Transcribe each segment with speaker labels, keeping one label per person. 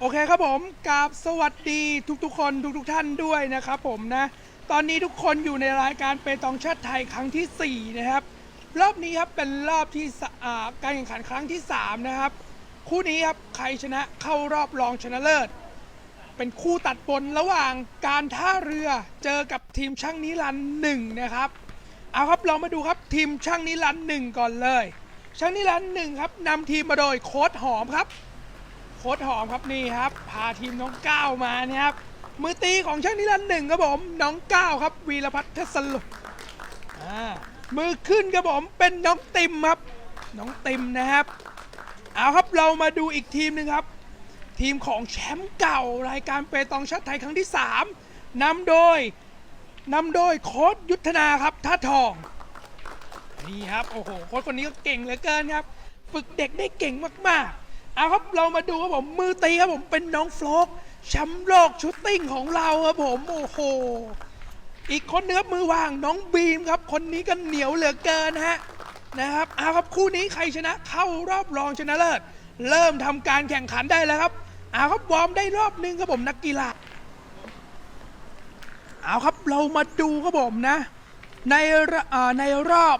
Speaker 1: โอเคครับผมกราบสวัสดีทุกๆ คนทุกๆท่านด้วยนะครับผมนะ ตอนนี้ทุกคนอยู่ในรายการเปตองชาติไทยครั้งทีสี่ 4 นะครับ รอบนี้ครับเป็นรอบที่สอ่าการแข่งขันครั้งที่ 3 นะครับ คู่นี้ครับใครชนะเข้ารอบรองชนะเลิศ เป็นคู่ตัดบนระหว่างการท่าเรือเจอกับทีมช่างนิรันด์หนึ่งนะครับ เอาครับเรามาดูครับทีมช่างนิรันด์หนึ่งก่อนเลย ช่างนิรันด์หนึ่งครับนำทีมมาโดยโค้ดหอมครับ โค้ดหอมครับนี่ครับ พาทีมน้องก้าวมาเนี่ยครับมือตีของช่างนิรันดร์หนึ่งครับผมน้องก้าวครับ วีรพัฒน์เทศลุอ่ามือขึ้นครับผมเป็นน้องติมครับ น้องติมนะครับ เอาครับเรามาดูอีกทีมหนึ่งครับ ทีมของแชมป์เก่ารายการเปตองชาติไทยครั้งที่ 3นำโดยนำโดยโค้ดยุทธนาครับท่าทองนี่ครับโอ้โหโค้ชคนนี้ก็เก่งเหลือเกินครับ ฝึกเด็กได้เก่งมากๆ เอาครับเรามาดูครับผมมือตีครับผมเป็นน้องโฟลกแชมป์โลกชุดติ้งของเราครับผมโอ้โหอีกคนเนื้อมือวางน้องบีมครับ คนนี้ก็เหนียวเหลือเกินฮะนะครับเอาครับคู่นี้ใครชนะเข้ารอบรองชนะเลิศเริ่มทำการแข่งขันได้แล้วครับเอาครับวอร์มได้รอบนึงครับผมนักกีฬาเอาครับเรามาดูครับผมนะ ในระเอ่อในรอบ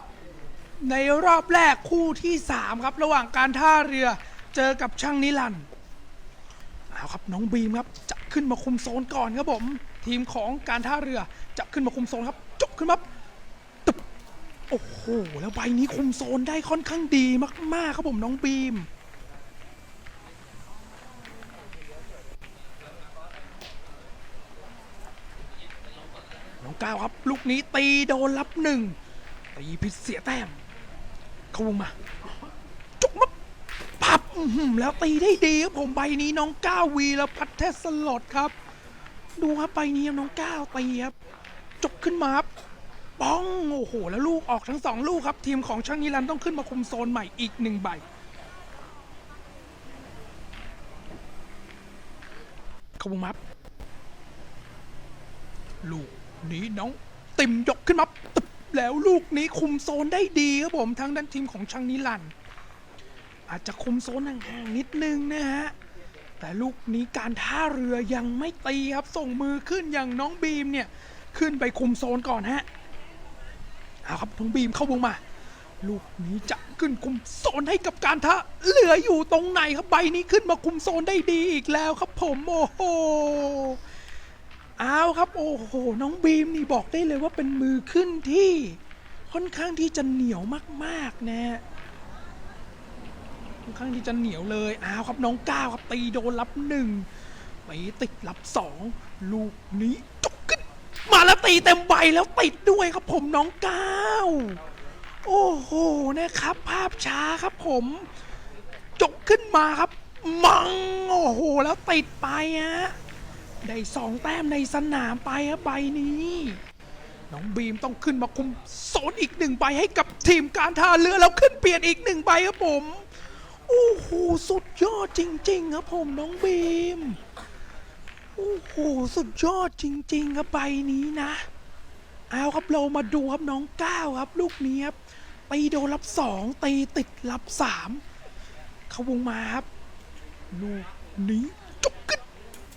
Speaker 1: ในรอบแรกคู่ที่ 3 ครับ ระหว่างการท่าเรือ เจอกับช่างนิรันเอาครับน้องบีมครับจะขึ้นมาคุมโซนก่อนครับผม ทีมของการท่าเรือจะขึ้นมาคุมโซนครับจบขึ้นมาตึบโอ้โหแล้วใบนี้คุมโซนได้ค่อนข้างดีมากๆครับผมน้องบีมน้องก้าวครับ ลูกนี้ตีโดนรับหนึ่งตีผิดเสียแต้มเข้ามา จุกมับปับอื้อหือ แล้วตีได้ดีครับผมใบนี้น้องก้าววีแล้วพัดเทสลอดครับ ดูครับใบนี้น้องก้าวตีครับจบขึ้นมาครับป้องโอ้โหแล้วลูกออกทั้งสองลูกครับ ทีมของช่างนิรันต้องขึ้นมาคุมโซนใหม่อีกหนึ่งใบข้าวงมาครับลูกนี้น้องติมยกขึ้นมาตึบแล้วลูกนี้คุมโซนได้ดีครับผมทางด้านทีมของช่างนิรันด์ อาจจะคุมโซนห่างๆนิดนึงนะฮะ แต่ลูกนี้การท่าเรือยังไม่ตีครับ ส่งมือขึ้นอย่างน้องบีมเนี่ย ขึ้นไปคุมโซนก่อนฮะเอาครับน้องบีมเข้าวงมา ลูกนี้จะขึ้นคุมโซนให้กับการท่าเรืออยู่ตรงไหนครับใบนี้ขึ้นมาคุมโซนได้ดีอีกแล้วครับผมโอ้โหเอาครับโอ้โหน้องบีมนี่บอกได้เลยว่าเป็นมือขึ้นที่ค่อนข้างที่จะเหนียวมากๆนะฮะ ค่อนข้างที่จะเหนียวเลยเอาวครับน้องก้าวครับตีโดนรับหนึ่งไปติดรับสองลูกนี้จกขึ้นมาแล้วตีเต็มใบแล้วติดด้วยครับผมน้องก้าวโอ้โหนะครับ ภาพช้าครับผมจกขึ้นมาครับ มังโอ้โหแล้วติดไปฮะได้สองแต้มในสนามไปครับใบนี้น้องบีมต้องขึ้นมาคุมโซนอีกหนึ่งใบให้กับทีมการท่าเรือแล้วขึ้นเปลี่ยนอีกหนึ่งใบครับผม โอ้โหสุดยอดจริง ๆ ครับผมน้องบีม โอ้โหสุดยอดจริง ๆ ครับใบนี้นะ เอาครับเรามาดูครับน้องก้าวครับ ลูกนี้ครับตีโดนรับสองตีติดรับสามเขาวงมาครับลูกนี้จุกขึ้น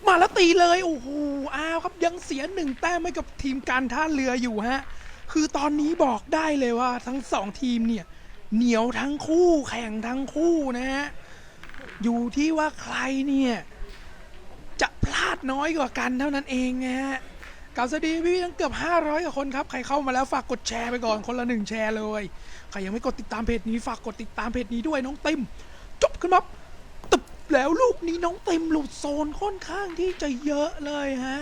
Speaker 1: มาแล้วตีเลยโอ้โหอ้าวครับยังเสียหนึ่งแต้มให้กับทีมการท่าเรืออยู่ฮะ คือตอนนี้บอกได้เลยว่าทั้งสองทีมเนี่ย เหนียวทั้งคู่แข่งทั้งคู่นะฮะอยู่ที่ว่าใครเนี่ยจะพลาดน้อยกว่ากันเท่านั้นเองนะฮะกล่าวสดีพี่ๆทั้งเกือบ 500กว่าคนครับ ใครเข้ามาแล้วฝากกดแชร์ไปก่อนคนละหนึ่งแชร์เลย ใครยังไม่กดติดตามเพจนี้ฝากกดติดตามเพจนี้ด้วยน้องเติมจบขึ้นมาตึบแล้วลูกนี้น้องเต็มหลุดโซนค่อนข้างที่จะเยอะเลยฮะ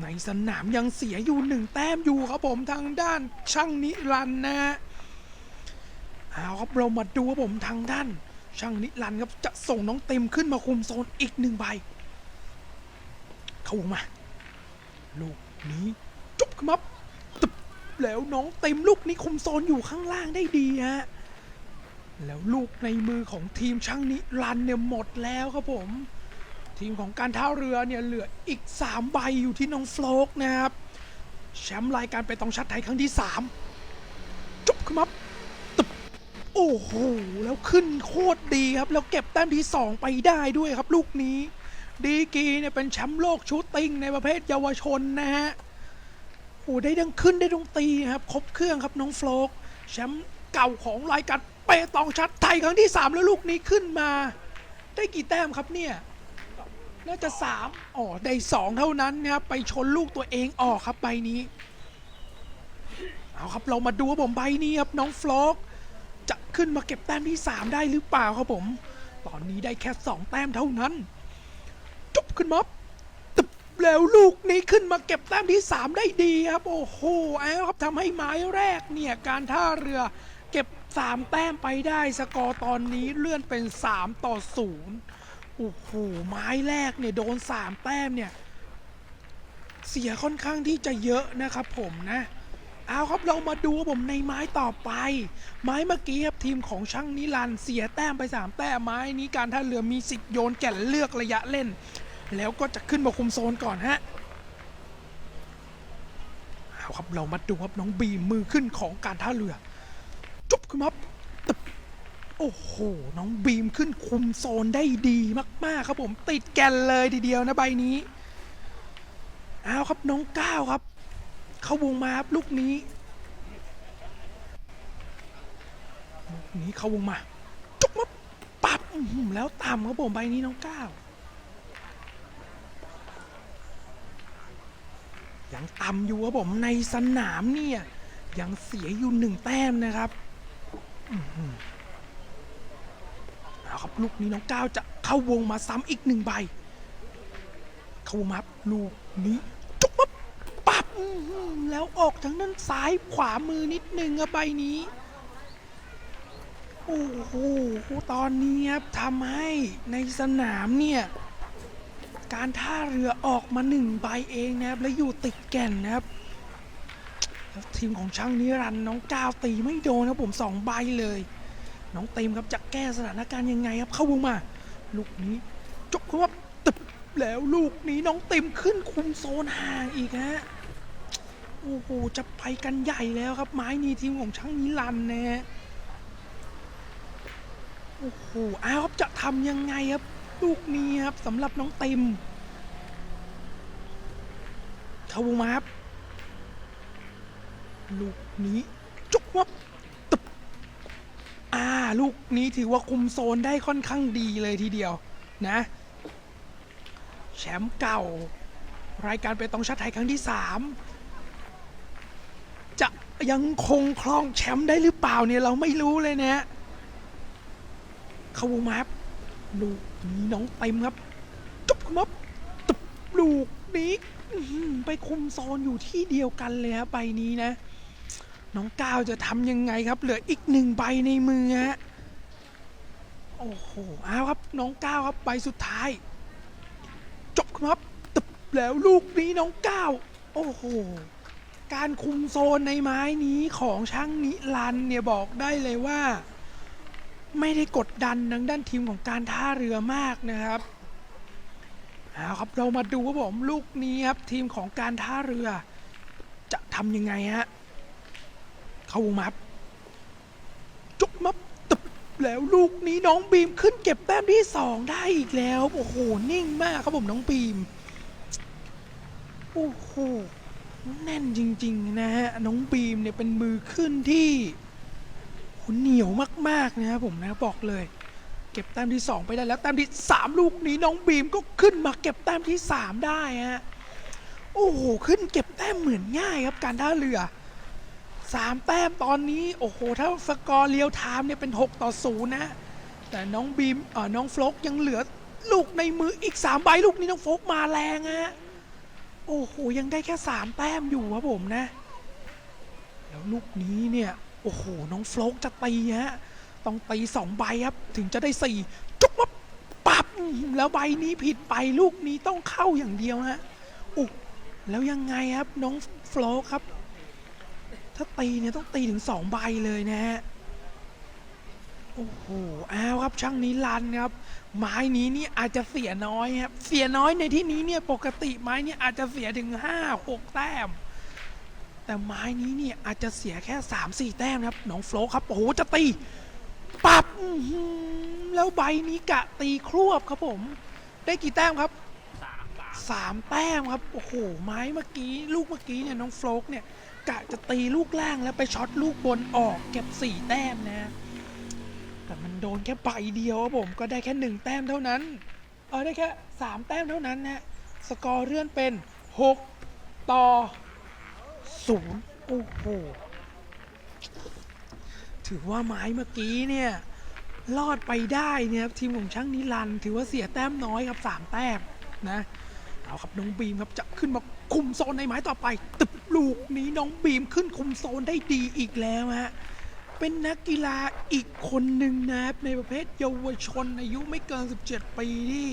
Speaker 1: ในสนามยังเสียอยู่หนึ่งแต้มอยู่ครับผมทางด้านช่างนิรันดร์นะฮะ เอาครับเรามาดูครับผมทางด้าน ช่างนิรันดร์ครับจะส่งน้องเต็มขึ้นมาคุมโซนอีกหนึ่งใบ เข้ามา ลูกนี้จุบขึ้นมาตึบแล้วน้องเต็มลูกนี้คุมโซนอยู่ข้างล่างได้ดีฮะแล้วลูกในมือของทีมช่างนิรันเนี่ยหมดแล้วครับผม ทีมของการท่าเรือเนี่ยเหลืออีก 3 ใบอยู่ที่น้องโฟลกนะครับแชมป์รายการไปตองชัดไทยครั้งที่ 3 จุบขึ้นมาตึบ โอ้โห แล้วขึ้นโคตรดีครับ แล้วเก็บแต้มที่ 2 ไปได้ด้วยครับ ลูกนี้ ดีกีเนี่ยเป็นแชมป์โลกชูตติ้งในประเภทเยาวชนนะฮะโอ้ได้ดังขึ้นได้ดงตีครับ ครบเครื่องครับน้องโฟลกแชมป์เก่าของรายการเปตองชัดไทยครั้งที่ 3 แล้วลูกนี้ขึ้นมา ได้กี่แต้มครับเนี่ยน่าจะ 3อ๋อได้ 2 เท่านั้นนะครับ ไปชนลูกตัวเองออกครับใบนี้ เอาครับเรามาดูบผมใบนี้ครับน้องโฟลก จะขึ้นมาเก็บแต้มที่ 3 ได้หรือเปล่าครับผม ตอนนี้ได้แค่ 2 แต้มเท่านั้น จุบขึ้นมาตึบแล้วลูกนี้ขึ้นมาเก็บแต้มที่ 3 ได้ดีครับ โอ้โหเอาครับทำให้ไม้แรกเนี่ยการท่าเรือเก็บ 3 แต้มไปได้สกอร์ตอนนี้เลื่อนเป็น 3 ต่อ 0 โอ้โหไม้แรกเนี่ยโดน 3 แต้มเนี่ยเสียค่อนข้างที่จะเยอะนะครับผมนะ เอาครับเรามาดูผมในไม้ต่อไป ไม้เมื่อกี้ครับทีมของช่างนิรันเสียแต้มไป 3 แต้มไม้นี้การท่าเรือมีสิทธิ์โยนแก่นเลือกระยะเล่น แล้วก็จะขึ้นมาคุมโซนก่อนฮะเอาครับเรามาดูครับน้องบีมือขึ้นของการท่าเรือ จุบขึ้นมาตึบโอ้โห น้องบีมขึ้นคุมโซนได้ดีมาก ๆ ครับผมติดแกนเลยทีเดียวนะใบนี้ เอาครับน้องก้าวครับ เข้าวงมาครับลูกนี้ลูกนี้เข้าวงมา จุกมาปับแล้วต่ำครับผมใบนี้น้องก้าวยังต่ำอยู่ครับผมในสนามเนี่ยยังเสียอยู่หนึ่งแต้มนะครับเอาครับลูกนี้น้องก้าวจะเข้าวงมาซ้ำอีกหนึ่งใบ เข้าวงมาลูกนี้จุกมา ปับอื้อหือ แล้วออกทางด้านซ้ายขวามือนิดนึงอะใบนี้ โอ้โห ตอนนี้ครับทำให้ในสนามเนี่ย การท่าเรือออกมาหนึ่งใบเองนะครับ และอยู่ติดแก่นนะครับทีมของช่างนิรันต์น้องก้าวตีไม่โดนครับผมสองใบเลย น้องเต็มครับจะแก้สถานการณ์ยังไงครับเข้าวงมา ลูกนี้จบเข้าตึบแล้วลูกนี้น้องเต็มขึ้นคุมโซนห่างอีกฮะ โอ้โหจะไปกันใหญ่แล้วครับ ไม้นีทีมของช่างนิรันนะฮะโอ้โหอ้าวครับจะทำยังไงครับ ลูกนี้ครับสำหรับน้องเต็มเข้าวงมาครับลูกนี้จุกวับตึบอ่าลูกนี้ถือว่าคุมโซนได้ค่อนข้างดีเลยทีเดียวนะ แชมป์เก่า รายการเปตองชาติไทยครั้งที่ 3 ยังคงครองแชมป์ได้หรือเปล่าเนี่ยเราไม่รู้เลยนะเขาวงมาครับลูกนี้น้องเต็มครับจุบครับตบลูกนี้ไปคุมโซนอยู่ที่เดียวกันเลยครับใบนี้นะ น้องก้าวจะทำยังไงครับ เหลืออีกหนึ่งใบในมือฮะโอ้โหเอาครับน้องก้าวครับใบสุดท้าย จบครับตึบแล้วลูกนี้น้องก้าวโอ้โห การคุมโซนในไม้นี้ของช่างนิรันเนี่ยบอกได้เลยว่า ไม่ได้กดดันทางด้านทีมของการท่าเรือมากนะครับเอาครับเรามาดูครับผมลูกนี้ครับทีมของการท่าเรือ จะทำยังไงฮะเข้ามับจุกมับตึบแล้วลูกนี้น้องบีมขึ้นเก็บแต้มที่สองได้อีกแล้ว โอ้โห นิ่งมากครับผมน้องบีม โอ้โห แน่นจริง ๆ นะฮะ น้องบีมเนี่ยเป็นมือขึ้นที่โหเหนียวมากๆนะครับผมนะบอกเลย เก็บแต้มที่ 2 ไปได้แล้วแต้มที่ 3 ลูกนี้น้องบีมก็ขึ้นมาเก็บแต้มที่ 3 ได้ฮะโอ้โหขึ้นเก็บแต้มเหมือนง่ายครับการท่าเรือ3แต้มตอนนี้โอ้โหถ้าสกอร์เรียวไทม์เนี่ยเป็น 6 ต่อ0นะแต่น้องบีมเออน้องฟลกยังเหลือลูกในมืออีก 3 ใบลูกนี้น้องฟลกมาแรงฮะ โอ้โหยังได้แค่3แต้มอยู่ครับผมนะ แล้วลูกนี้เนี่ย โอ้โห น้องโฟลกจะตีฮะต้องตีสองใบครับ ถึงจะได้สี่จุกมาปับแล้วใบนี้ผิดไปลูกนี้ต้องเข้าอย่างเดียวฮะอุ๊แล้วยังไงครับน้องโฟลกครับ ถ้าตีเนี่ยต้องตีถึงสองใบเลยนะฮะ โอ้โหอ้าวครับช่างนิรันครับ ไม้นี้นี่อาจจะเสียน้อยครับ เสียน้อยในที่นี้เนี่ยปกติไม้นี่อาจจะเสียถึงห้าหกแต้ม แต่ไม้นี้เนี่ยอาจจะเสียแค่3 4แต้มครับน้องโฟลกครับโอ้โหจะตีปับแล้วใบนี้กะตีครวบครับผม ได้กี่แต้มครับ
Speaker 2: สาม
Speaker 1: แต้มครับโอ้โหไม้เมื่อกี้ลูกเมื่อกี้เนี่ยน้องโฟลกเนี่ยกะจะตีลูกล่างแล้วไปช็อตลูกบนออกเก็บสี่แต้มนะ แต่มันโดนแค่ใบเดียวครับผมก็ได้แค่หนึ่งแต้มเท่านั้น เออได้แค่สามแต้มเท่านั้นนะสกอร์เลื่อนเป็นหกต่อศูนย์โอ้โห ถือว่าไม้เมื่อกี้เนี่ย รอดไปได้เนี่ยครับทีมของช่างนิรันถือว่าเสียแต้มน้อยครับสามแต้มนะเอาครับน้องบีมครับจะขึ้นมาคุมโซนในไม้ต่อไปตึบลูกนี้น้องบีมขึ้นคุมโซนได้ดีอีกแล้วฮะ เป็นนักกีฬาอีกคนหนึ่งนะครับ ในประเภทเยาวชนอายุไม่เกิน 17 ปีที่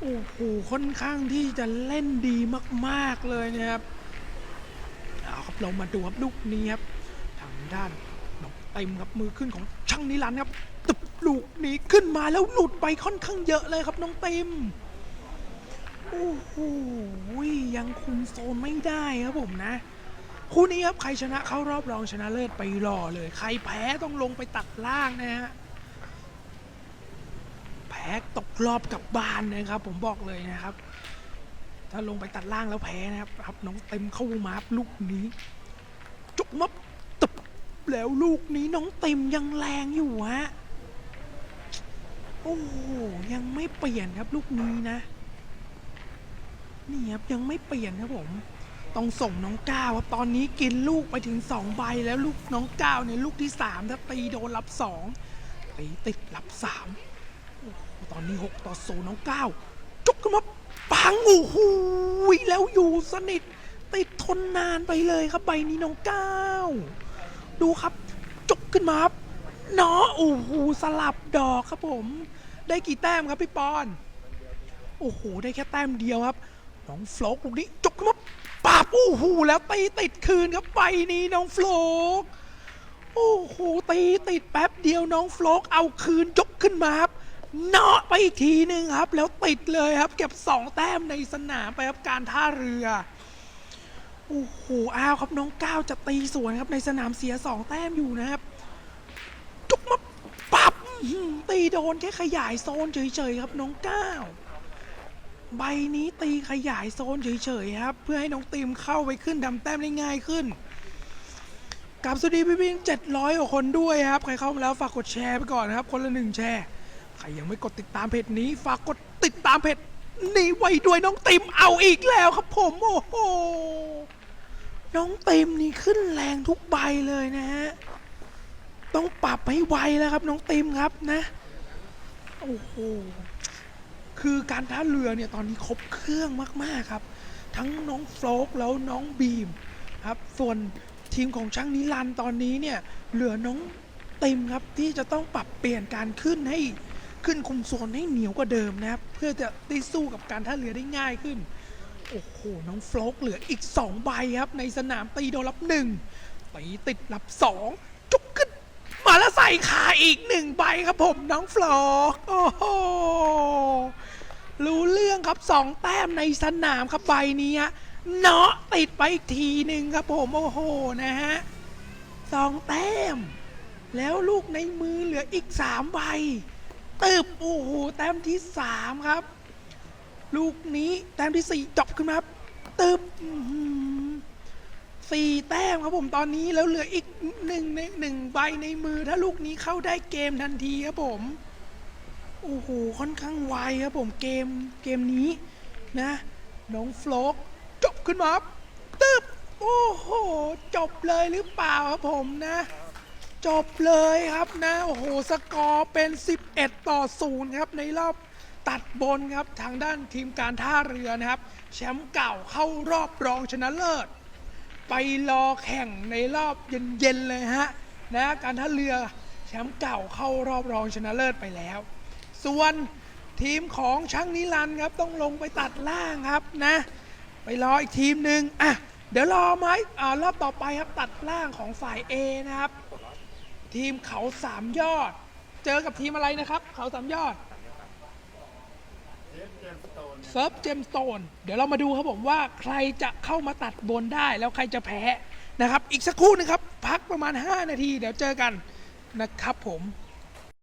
Speaker 1: โอ้โหค่อนข้างที่จะเล่นดีมากๆเลยนะครับเอาครับเรามาดูครับลูกนี้ครับทางด้านน้องเต็มครับมือขึ้นของช่างนิรันดร์ครับตึบลูกนี้ขึ้นมาแล้วหลุดไปค่อนข้างเยอะเลยครับน้องเต็มโอ้โหยังคุมโซนไม่ได้ครับผมนะ คู่นี้ครับใครชนะเข้ารอบรองชนะเลิศไปรอเลย ใครแพ้ต้องลงไปตัดล่างนะฮะแพ้ตกรอบกลับบ้านนะครับ ผมบอกเลยนะครับ ถ้าลงไปตัดล่างแล้วแพ้นะครับครับน้องเต็มเข้ามาลูกนี้จุกมับตึบแล้วลูกนี้น้องเต็มยังแรงอยู่ฮะโอ้โหยังไม่เปลี่ยนครับลูกนี้นะนี่ครับยังไม่เปลี่ยนครับผม ต้องส่งน้องก้าวครับตอนนี้กินลูกไปถึงสองใบแล้วลูกน้องก้าวเนี่ยลูกที่สามถ้าตีโดนรับสองตีติดรับสามโอ้ตอนนี้หกต่อศูนย์น้องก้าวจุกขึ้นมาปังโอ้โหแล้วอยู่สนิท ติดทนนานไปเลยครับใบนี้น้องก้าวดูครับจุกขึ้นมาครับเนาะโอ้โหสลับดอกครับผม ได้กี่แต้มครับพี่ปอน โอ้โห ได้แค่แต้มเดียวครับ น้องโฟลกลูกนี้จุกขึ้นมา ปาบโอ้โหแล้วตีติดคืนครับใบนี้น้องโฟลกโอ้โหตีติดแป๊บเดียวน้องโฟลกเอาคืนยกขึ้นมาครับเนาะไปอีกทีหนึ่งครับ แล้วติดเลยครับ เก็บสองแต้มในสนามไปครับการท่าเรือโอ้โหอ้าวครับน้องก้าวจะตีสวนครับในสนามเสียสองแต้มอยู่นะครับจุกมาปับตีโดนแค่ขยายโซนเฉยๆครับน้องก้าว ใบนี้ตีขยายโซนเฉยๆครับ เพื่อให้น้องตีมเข้าไปขึ้นทำแต้มได้ง่ายขึ้นกับสวัสดีพี่พิงเจ็ดร้อยกว่าคนด้วยครับ ใครเข้ามาแล้วฝากกดแชร์ไปก่อนนะครับ คนละหนึ่งแชร์ ใครยังไม่กดติดตามเพจนี้ ฝากกดติดตามเพจนี้ไว้ด้วยน้องติมเอาอีกแล้วครับผมโอ้โหน้องต็มนี่ขึ้นแรงทุกใบเลยนะฮะต้องปรับให้ไวแล้วครับน้องต็มครับนะโอ้โห คือการท่าเรือเนี่ยตอนนี้ครบเครื่องมาก ๆ ครับ ทั้งน้องโฟลกแล้วน้องบีมครับ ส่วนทีมของช่างนิรันตอนนี้เนี่ยเหลือน้องเต็มครับที่จะต้องปรับเปลี่ยนการขึ้นให้ขึ้นคุมโซนให้เหนียวกว่าเดิมนะครับ เพื่อจะได้สู้กับการท่าเรือได้ง่ายขึ้น โอ้โห น้องโฟลกเหลืออีก 2 ใบครับ ในสนามตีโดนรับหนึ่งตีติดรับสองจุกขึ้นมาแล้วใส่ขาอีกหนึ่งใบครับผมน้องโฟลกโอ้โห รู้เรื่องครับสองแต้มในสนามครับใบนี้เนาะติดไปอีกทีหนึ่งครับผมโอ้โหนะฮะสองแต้ม แล้วลูกในมือเหลืออีกสามใบตึบโอ้โหแต้มที่สามครับ ลูกนี้แต้มที่สี่จบขึ้นมาครับตึบสี่แต้มครับผมตอนนี้แล้วเหลืออีกหนึ่งในหนึ่งใบในมือถ้าลูกนี้เข้าได้เกมทันทีครับผม โอ้โหค่อนข้างไวครับผมเกมเกมนี้นะน้องโฟลกจบขึ้นมาครับตึบโอ้โหจบเลยหรือเปล่าครับผมนะ จบเลยครับนะโอ้โหสกอร์เป็น 11 ต่อ 0 ครับในรอบตัดบนครับทางด้านทีมการท่าเรือนะครับ แชมป์เก่าเข้ารอบรองชนะเลิศ ไปรอแข่งในรอบเย็นๆเลยฮะนะการท่าเรือแชมป์เก่าเข้ารอบรองชนะเลิศไปแล้ว ส่วนทีมของช่างนิรันดร์ครับต้องลงไปตัดล่างครับนะ ไปรออีกทีมหนึ่งอะเดี๋ยวรอไหมอ่ารอบต่อไปครับตัดล่างของฝ่าย A นะครับ ทีมเขาสามยอด เจอกับทีมอะไรนะครับ เขาสามยอดเซิร์ฟเจมสโตนเดี๋ยวเรามาดูครับผมว่าใครจะเข้ามาตัดบนได้แล้วใครจะแพ้นะครับ อีกสักครู่หนึงครับ พักประมาณ 5 นาที เดี๋ยวเจอกันนะครับผม